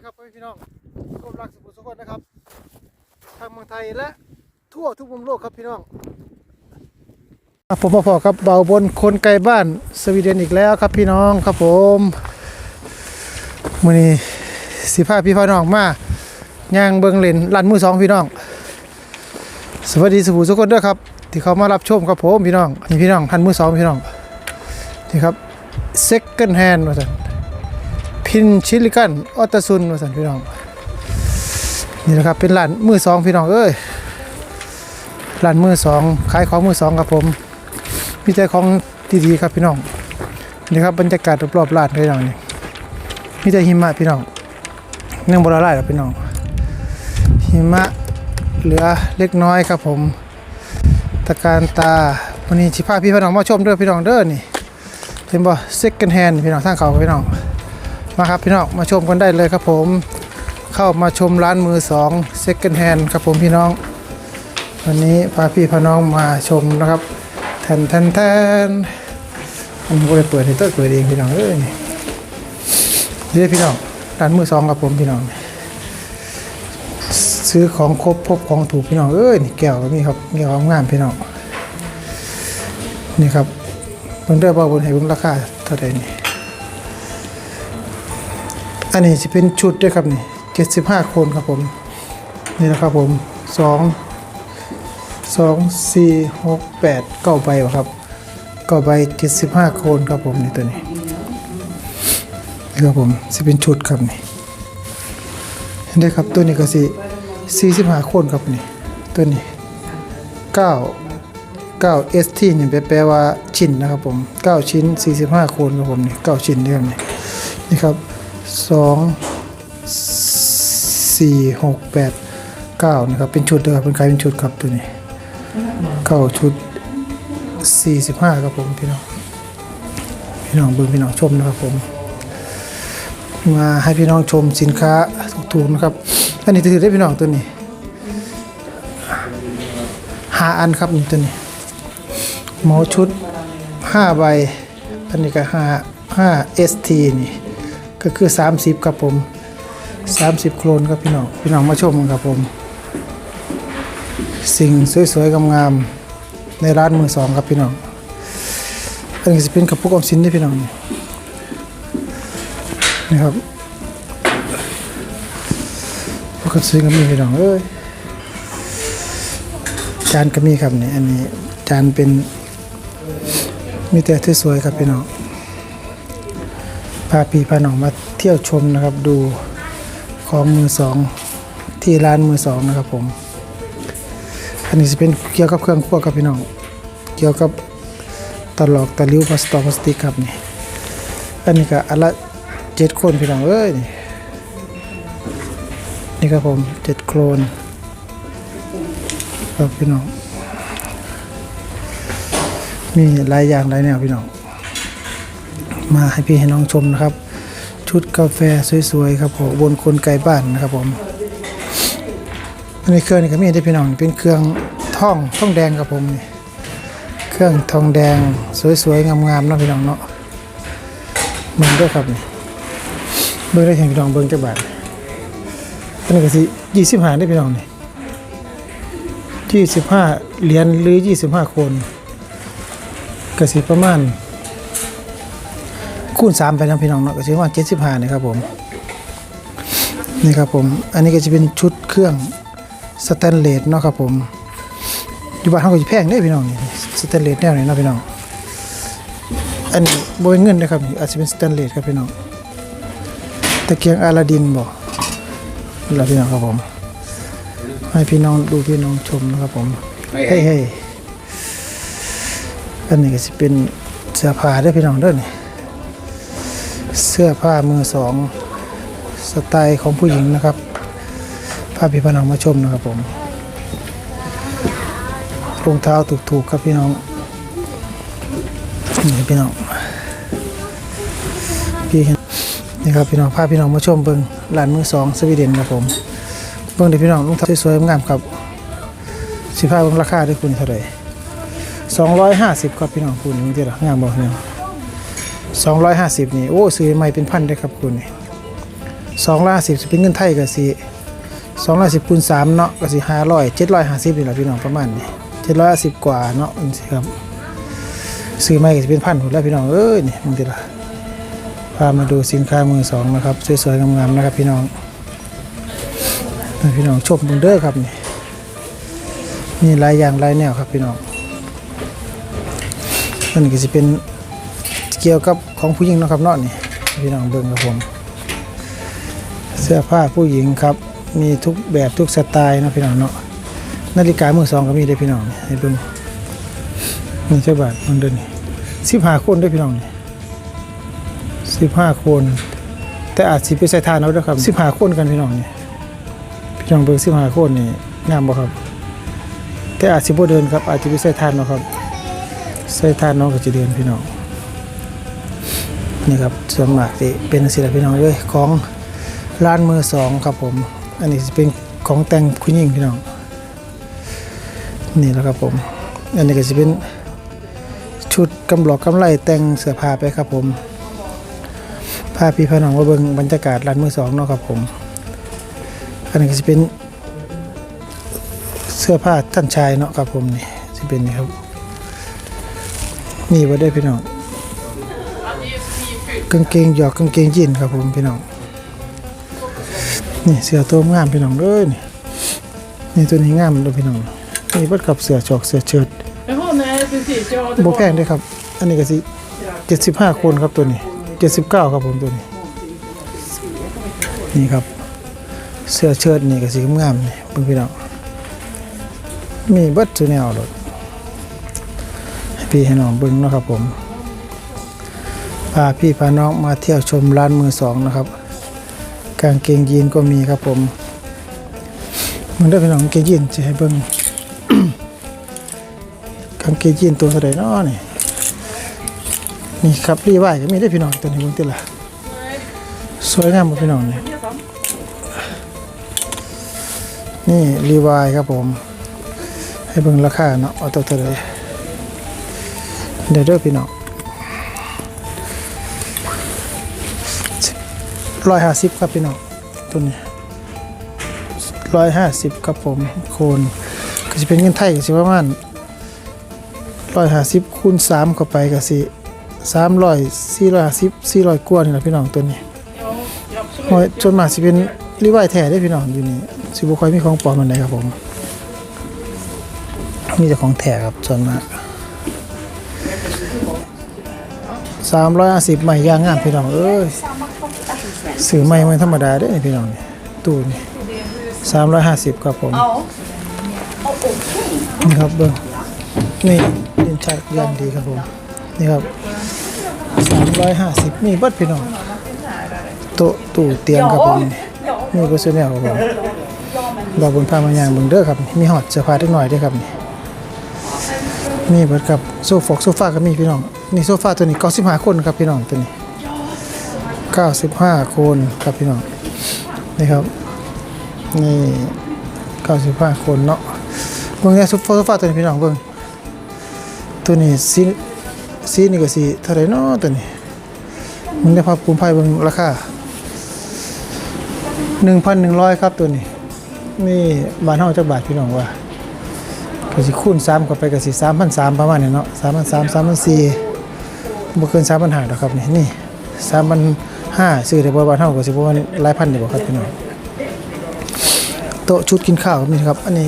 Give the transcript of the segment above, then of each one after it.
ดีครับพี่น้องกบรักสุขุสุขคนนะครับ ทางเมืองไทยและทั่วทุกมุมโลกครับพี่น้องผมมาพอกับเบาบนคนไกลบ้านสวีเดนอีกแล้วครับพี่น้องครับผมมือนี้สิพาพี่พ่อน้องมาย่างเบิงเลนลันมือสองพี่น้อง สวัสดีสุขุสุขคนด้วยครับ ที่เขามารับชมครับผมพี่น้องนี่พี่น้องทันมือสองพี่น้องนี่ครับ second hand ว่าซั่น พินชิลิกันออตซุนมาสันพี่น้องนี่นะครับเป็นร้านมือสองพี่น้องเอ้ยร้านมือสองขายของมือสองครับผมมีแต่ของดีๆครับพี่น้องนี่ครับบรรยากาศรอบๆร้านพี่น้องนี่มีแต่หิมะพี่น้องยังบละลายหรอกพี่น้องหิมะเหลือเล็กน้อยครับผมตะการตาวันนี้ชิพาพี่พี่น้องมาชมเด้อพี่น้องเด้อนี่เห็นบ่ second hand พี่น้องทางเขาพี่น้อง มาครับพี่น้องมาชมกันได้เลยครับผม เข้ามาชมร้านมือสอง second hand ครับผมพี่น้อง วันนี้พาพี่พาน้องมาชมนะครับแทนแทนแทนผมก็เลยเปิดให้เต้ยเปิดเองพี่น้องเอ้ยนี่พี่น้องร้านมือสองครับผมพี่น้อง ซื้อของครบพบของถูกพี่น้องเอ้ยนี่แก้วก็มีครับแก้วงามพี่น้องนี่ครับเพิ่งได้บอกบนให้เพิ่งราคาเท่าไหร่นี่ อันนี้จะเป็นชุดด้วยครับนี่เจ็ดสิบห้าคนครับผม นี่นะครับผมสองสองสี่หกแปดเก้าใบครับเก้าใบเจ็ดสิบห้าคนครับผมนี่ตัวนี้นี่ครับผมจะเป็นชุดครับนี่ได้ครับตัวนี้ก็สิสี่สิบห้าคนครับนี่ตัวนี้เก้าเก้าเอสทีเนี่ยแปลว่าชิ้นนะครับผมเก้าชิ้นสี่สิบห้าคนครับผมนี่เก้าชิ้นด้วยครับนี่นี่ครับ สองสี่หกแปดเก้านะครับเป็นชุดเลยครับเป็นขายเป็นชุดครับตัวนี้เก้าชุดสี่สิบห้าครับผมพี่น้องพี่น้องเบิ่งพี่น้องชมนะครับผม มาให้พี่น้องชมสินค้าถูกๆนะครับอันนี้ถือได้พี่น้องตัวนี้หาอันครับนี่ตัวนี้เหมาชุดห้าใบอันนี้ก็ห้าห้าเอสทีนี่ ก็คือ 30ครับผม 30 โครนครับพี่น้องพี่น้องมาชมกันครับผม สิ่งสวยๆงามๆในร้านมือสองครับพี่น้องอันนี้จะเป็นกระปุกออมสินด้วยพี่น้องนี่นี่ครับพวกกระซื้อก็มีพี่น้องเอ้ยจานก็มีครับนี่อันนี้จานเป็นมีแต่ที่สวยครับพี่น้อง พาพี่พาน้องมาเที่ยวชมนะครับ ดูของมือสองที่ร้านมือสองนะครับผม อันนี้จะเป็นเกี่ยวกับเครื่องครัวครับพี่น้อง เกี่ยวกับตลอกตะลิ้วพลาสตอพลาสติกครับนี่ อันนี้ก็อันละเจ็ดคนพี่น้องเอ้ย นี่นี่ครับผมเจ็ดโครนครับพี่น้อง มีหลายอย่างหลายแนวพี่น้อง มาให้พี่ให้น้องชมนะครับ ชุดกาแฟสวยๆครับผมบนคนไกลบ้านนะครับผมอันนี้เครื่องนี่ก็มีได้พี่น้องเป็นเครื่องท่องท่องแดงครับผมนี่เครื่องทองแดงสวยๆงามๆเนาะพี่น้องเนาะเบิ่งด้วยครับนี่เบิ่งได้เห็นพี่น้องเบิ่งจักบาทอันนี้ก็สิยี่สิบห้าได้พี่น้องนี่ยี่สิบห้าเหรียญหรือยี่สิบห้าคนก็สิประมาณ คูณสามไปนะพี่น้องเนาะก็ถือว่าเจ็ดสิบห้านะครับผมนี่ครับผมอันนี้ก็จะเป็นชุดเครื่องสแตนเลสเนาะครับผมอยู่บ้านเขาก็จะแพงเด้พี่น้องนี่สแตนเลสแนวนี้เนาะพี่น้องอันนี้บเป็นเงินนะครับนี่อาจจะเป็นสแตนเลสครับพี่น้องตะเกียงอาลาดินบอกนี่แหละพี่น้องครับผมให้พี่น้องดูพี่น้องชมนะครับผมเฮ้ยเฮ้ยอันนี้ก็จะเป็นเสื้อผ้าเด้อพี่น้องเด้อนี่ เสื้อผ้ามือสองสไตล์ของผู้หญิงนะครับพาพี่พน้องมาชมนะครับผมรองเท้าถูกๆครับพี่น้องนี่พี่น้องพี่เห็นนี่ครับพี่น้องพาพี่น้องมาชมเบิ้งร้านมือสองสวีเดนครับผมเบิ้งเดี๋ยวพี่น้องรองเท้าสวยๆงามครับสิผ้าเบิ้งราคาด้วยคุณเท่าไหร่สองร้อยห้าสิบครับพี่น้องคุณนี่ที่ละงามบอกเนี่ย สองร้อยห้าสิบนี่ โอ้ซื้อใหม่เป็นพันได้ครับคุณนี่สองร้อยสิบเป็นเงินไทยก็สิสองร้อยสิบคูณสามเนาะก็สิห้าร้อยเจ็ดร้อยห้าสิบนี่แหละพี่น้องประมาณนี้เจ็ดร้อยสิบกว่าเนาะนี่สิครับซื้อไม่ก็จะเป็นพันหมดแล้วพี่น้องเอ้ยนี่มึงติละพามาดูสินค้ามือสองนะครับสวยๆงามๆนะครับพี่น้องพี่น้องชมมึงเด้อครับนี่มีหลายอย่างหลายแนวครับพี่น้องอันนี้ก็จะเป็น เกี่ยวกับของผู้หญิงนะครับเนาะนี่พี่น้องเบิ่งครับผม เสื้อผ้าผู้หญิงครับ มีทุกแบบทุกสไตล์นะพี่น้องเนาะนาฬิกามือสองก็มีได้พี่น้องนี่ให้เบิ่งนี่เจ้าบาทมันเดินสิบห้าคนได้พี่น้องนี่สิบห้าคน แต่อาจสิไปใส่ทานเอาด้วยครับสิบห้าคนกันพี่น้องนี่พี่น้องเบิ่งสิบห้าคนนี่งามบ่ครับ แต่อาจสิบ่เดินครับอาจจะไปใส่ทานเนาะครับใส่ทานน้องก็จะเดินพี่น้อง นี่ครับส่วนมากที่เป็นศิลปินน้องเลยของร้านมือสองครับผม อันนี้จะเป็นของแต่งคุณหญิงพี่น้อง นี่แหละครับผม อันนี้ก็จะเป็นชุดกำหลอกกำไลแต่งเสื้อผ้าไปครับผมพาพี่พน้องมาเบิ่งบรรยากาศร้านมือสองเนาะครับผม อันนี้ก็จะเป็นเสื้อผ้าท่านชายเนาะครับผมนี่จะเป็นนี่ครับ นี่ว่าได้พี่น้อง กางเกงหยอกกางเกงยีนครับผมพี่น้องนี่เสือตัวงามพี่น้องเอ้ยนี่นี่ตัวนี้งามเลยพี่น้องนี่เบิดกับเสือจอกเสือเชิด Jaha, nej precis. Ja, det บ่ var... แพงด้วยครับ อันนี้ก็สิ75คนครับตัวนี้79ครับผมตัวนี้ นี่ครับ เสื้อเชิ้ตนี่ก็สีงามนี่เบิ่งพี่น้องมีเบิดซุแนวโลดให้พี่ให้น้องเบิ่งนะครับผม พาพี่พาน้องมาเที่ยวชมร้านมือสองนะครับ กางเกงยีนก็มีครับผมมันได้เป็นของกางเกงยีนจะให้เบิ่งกางเกงยีนตัวเท่าไหร่เนาะนี่นี่ครับรีไวายก็มีได้พี่น้องตัวนี้เบิ่งติละสวยงามบ่พี่น้องเนี่ยนี่รีไวายครับผม ให้เบิ่งราคาเนาะเอาตัวเท่าไหร่เดี๋ยวเด้อพี่น้อง ร้อยห้าสิบครับพี่น้องตัวนี้ร้อยห้าสิบครับผมโคนก็จะเป็นเงินไทยก็สิประมาณร้อยห้าสิบคูณสามเข้าไปก็สิสามร้อยสี่ร้อยห้าสิบสี่ร้อยกว่านี่แหละพี่น้องตัวนี้หอยจนมากสิเป็นรีไวแท้ได้พี่น้องอยู่นี่สิบุคอยมีของปลอมมันใดครับผมมีแต่ของแท้ครับส่วนมากสามร้อยห้าสิบใหม่ยางงามพี่น้องเอ้ย สื่อใหม่มันธรรมดาได้อนี่พี่น้องนี่ตู้นี่สามร้อยห้าสิบครับผมนี่ครับเบิ้งนี่เรียนชักยันดีครับผมนี่ครับสามร้อยห้าสิบมีเบัดพี่น้องโต๊ะตู้เตียงครับผมนี่ก็ซื้อแนวครับผมบาบนพามายางเบิ่งเด้อครับมีหอดเสื้อผ้าเล็กหน่อยด้วยครับนี่นี่เบิดครับโซฟอกโซฟาก็มีพี่น้องนี่โซฟาตัวนี้เก้าสิบห้าคนครับพี่น้องตัวนี้ เก้าสิบห้าคนครับพี่น้องนี่ครับ นี่เก้าสิบห้าคนเนาะเบิ่งนี่ยโซฟาโซฟาตัวนี้พี่น้องเบิ่งตัวนี้สีสีนี่ก็สีเท่าไร่เนาะตัวนี้มึงได้พับปูมไพ่เบิ่งราคา1,100 ครับตัวนี้ นี่บ้านเฮาจักบาทพี่น้องว่าก็สิคูณ3เข้าไปก็สิ3,300ประมาณนี้เนาะ3,300 3,400บ่เกิน3,500ดอกครับนี่นี่ 3,500ซื้อได้บ่บ้านเฮาก็สิประมาหลายพันนี่บ่ครับพี่น้องโต๊ะชุดกินข้าวนี่ครับ อันนี้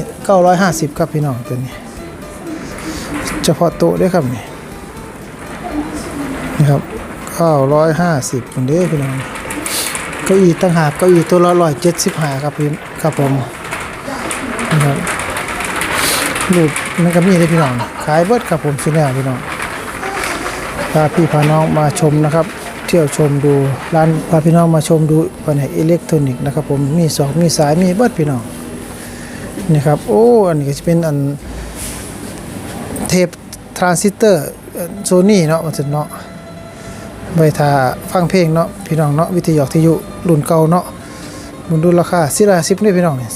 950 ครับพี่น้องตัวนี้ เฉพาะโต๊ะด้วยครับนี่นี่ครับ950คนเด้พี่น้องเก้าอี้ตั้งหากเก้าอี้ตัวละ175ครับพี่ครับผมนะครับรูปมันก็มีเลยพี่น้องขายเบิดครับผมสิแนวพี่น้องพาพี่พาน้องมาชมนะครับ ที่ยวชมดูร้านพาพี่น้องมาชมดูแผนอิเล็กทรอนิกส์นะครับผมมีสองมีสายมีเบิดพี่น้องนี่ครับโอ้อันนี้ก็จะเป็นอันเทปทรานซิสเตอร์โซนี่เนาะมันจะเนาะไว้ถ้าฟังเพลงเนาะพี่น้องเนาะวิทยุทยุรุ่นเก่าเนาะมันดูราคา450นี่พี่น้องนี่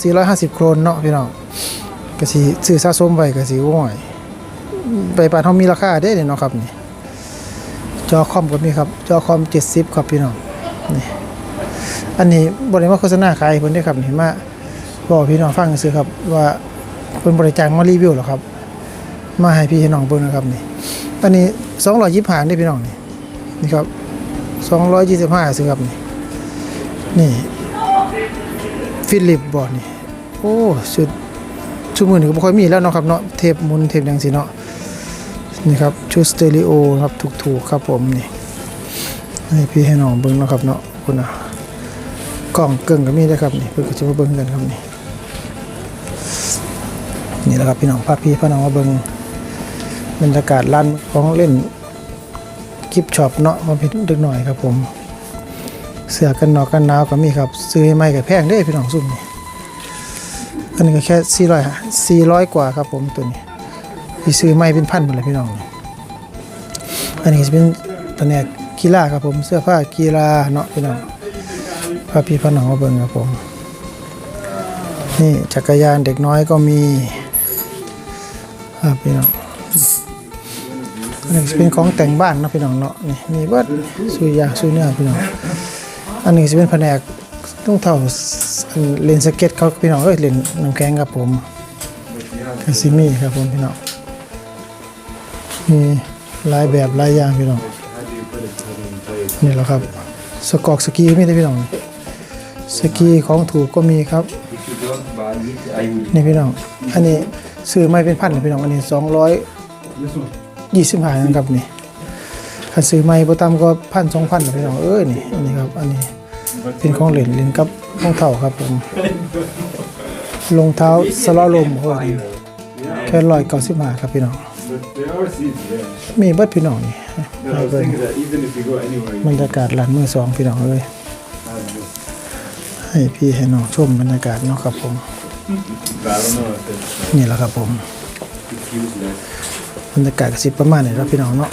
450โครนเนาะพี่น้องก็สิซื้อสะสมไว้ก็สิโอ้ยไปปานเฮามีราคาเด้เนาะครับนี่ จอคอมก็มีครับ จอคอม 70 ครับพี่น้องนี่อันนี้บริมาโฆษณาขายให้เพิ่นได้ครับนี่มาบอกพี่น้องฟังซื่อครับว่าเพิ่นบริจางมารีวิวหรอครับ มาให้พี่ให้น้องเบิ่งนะครับนี่อันนี้225นี่พี่น้องนี่นี่ครับ225ซื่อครับนี่นี่ฟิลิปบอร์ดนี่โอ้สุดชุดมือนี่ก็บ่ค่อยมีแล้วเนาะครับเนาะเทปมุนเทปจังซี่เนาะ นี่ครับชุดสเตอริโอครับถูกๆครับผมนี่ให้พี่ให้น้องเบิ่งนะครับเนาะคุณน่ะกล่องเกิงก็มีได้ครับนี่เพื่อจะมาเบิ่งกันครับนี่นี่แหละครับพี่น้องพาพี่พาน้องมาเบิ่งบรรยากาศร้านของเล่นกิฟช็อปเนาะมาเป็นเด็กหน่อยครับผม เสื้อกันหนอกกันหนาวก็มีครับ ซื้อใหม่ก็แพงเด้พี่น้องซุ่มนี่อันนี้ก็แค่400ฮะ400 กว่าครับผมตัวนี้ ที่ซื้อใหม่เป็นพันหมดเลยพี่น้อง อันนี้จะเป็นแผนกกีฬาครับผมเสื้อผ้ากีฬาเนาะพี่น้องพาพี่พาน้องมาเบิ่งครับผม นี่จักรยานเด็กน้อยก็มีครับพี่น้องอันนี้จะเป็นของแต่งบ้านนะพี่น้องเนาะนี่มีเบิดสุยยางสุยเนื้อพี่น้องอันนี้จะเป็นแผนกต้องเท่าเลนสเก็ตเขาพี่น้องเอ้ยเลนน้ำแข็งครับผมคาซิมี่ครับผมพี่น้อง มีหลายแบบหลายอย่างพี่น้องนี่แหละครับ สกอกสกีก็มีได้พี่น้องสกีของถูกก็มีครับนี่พี่น้อง อันนี้ซื้อไม่เป็นพันพี่น้องอันนี้สองร้อยยี่สิบห้านะครับนี่ถ้าซื้อไม่ประตามก็พันสองพันพี่น้องเอ้ยนี่อันนี้ครับ อันนี้เป็นของเหรียญเหรียญกับรองเท้าครับผมรองเท้าสลอลมโอ้ยแค่ร้อยเก้าสิบห้าครับพี่น้อง But there are seats there. มีเบิดพี่น้องนี่ No, I was thinking that even if you go anywhere, บร you รยากาศร้านมือสองพี่น้องเอ้ย have this. ให้พี่ให้น้องชมบรรยากาศเนาะครับผม But I don't know if it's, นี่แหละครับผม it's useless. บรรยากาศก็สิประมาณนี้ครับพี่น้องเนาะ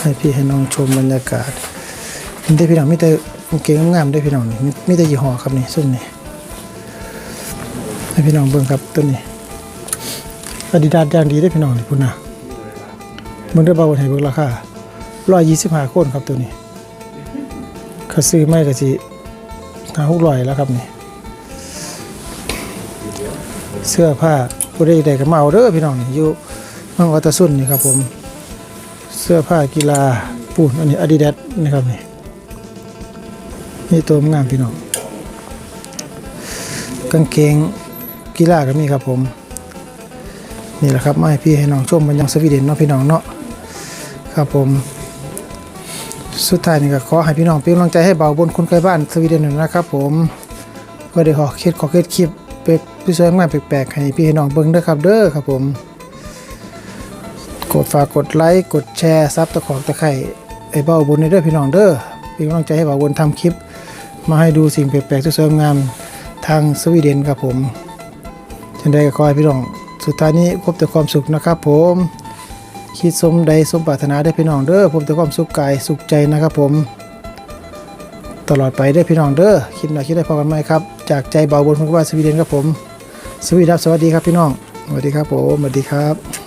ให้พี่ให้น้องชมบรรยากาศมีแต่พี่น้องมีแต่กางเกงงามๆด้วยพี่น้องนี่มีมีแต่ยี่ห้อครับนี่ซุ่มนี่ให้พี่น้องเบิ่งครับตัวนี้ อาดิดาสอย่างดีได้พี่น้องนี่พุ่นนะเบิ่งได้อบ่าวให้เบิ่งราคา125คนครับตัวนี้ขาซื้อไม่ก็สิ5-600แล้วครับนี่เสื้อผ้าผู้ใดใดก็มาเอาเด้อพี่น้องนี่อยู่เมืองวัตสุนนี่ครับผม เสื้อผ้ากีฬาปูนอันนี้อาดิดาสนี่ครับนี่นี่ตัวงามพี่น้องกางเกงกีฬาก็มีครับผม นี่แหละครับมาให้พี่ให้น้องชมบรรยากาศสวีเดนเนาะพี่น้องเนาะครับผม สุดท้ายนี่ก็ขอให้พี่น้องเป็นกำลังใจให้เบาบนคนไกลบ้านสวีเดนหน่อยนะครับผมเพื่อได้ขอเคิดขอเคิดคลิปเป็กพี่สวยงามแปลกๆให้พี่ให้น้องเบิ่งด้อครับเด้อครับผมกดฝากกดไลค์กดแชร์ซับตะขอกตะไคร่ไอ้เบาบนในเด้อพี่น้องเด้อเป็นกำลังใจให้เบาบนทำคลิป มาให้ดูสิ่งแปลกๆสวยงามทางสวีเดนครับผมฉันได้ก็ขอให้พี่น้อง สุดท้ายนี้พบแต่ความสุขนะครับผมคิดสมใดสมปรารถนาได้พี่น้องเด้อพบแต่ความสุขกายสุขใจนะครับผม ตลอดไปได้พี่น้องเด้อคิดหน่อยคิดได้พอกันไหมครับ จากใจเบาบนของบ้านสวีเดนครับผม สวีดับสวัสดีครับพี่น้องสวัสดีครับผมสวัสดีครับ